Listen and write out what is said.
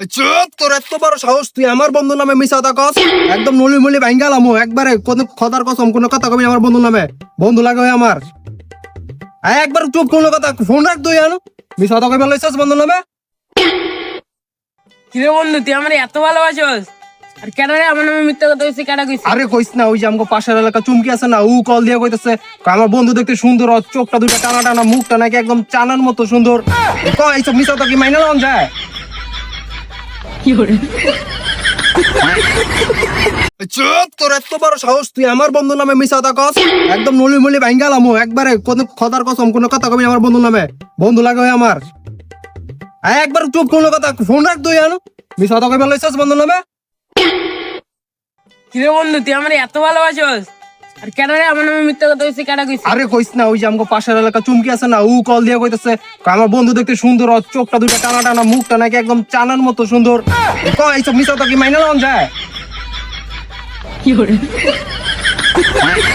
চুপ তোর এত বড় সাহস তুই আমার বন্ধু নামে মিশা কথা কস? একদম নলি মলি ভাঙ্গালাম একবারে কোন খদার কসম কোনো কথা কবি আমার বন্ধু নামে। বন্ধু লাগে ওই আমার। একবার চুপ কোনো কথা ফোন রাখ তুই আনো। মিশা কথা কবি লইছস বন্ধু নামে? কিরে বন্ধু তুই আমার এত ভালোবাসোস? আর কেন রে আমার নামে মিথ্যা কথা কইছিস আরে কইস না ওই যে পাশের এলাকা চুমকি আছে না ও কল দিয়ে কইতেছে আমার বন্ধু দেখতে সুন্দর চোখটা দুইটা টানা টানা মুখটা নাকি একদম চানার মতো সুন্দর। কয় এইসব মিশা কথা কি মাইনা লন যায়? চুপ তোর এত বড় সাহস তুই আমার বন্ধু নামে মিশা কস? একদম নলি মলি ভাঙ্গালাম একবারে কোন খদার কসম কোনো কথা কবি আমার বন্ধু নামে। বন্ধু লাগে আমার। একবার চুপ কোনো কথা ফোন রাখ তুই আনো। মিশা কথা কবি বন্ধু নামে? কিরে বন্ধু তুই আমার এত ভালোবাসোস? আর কেন রে? আমার নামে মিথ্যা কথা কইছিস? কেডা কইছিস? আরে কইস না ওই যে আমাকে পাশের এলাকা চুমকি আছে না ও কল দিয়ে কইতাছে আমার বন্ধু দেখতে সুন্দর আর চোখটা দুইটা টানা টানা মুখটা নাকি একদম চানার মতো সুন্দর। ক এইসব মিথ্যা কথা কি মাইনা লন যায়?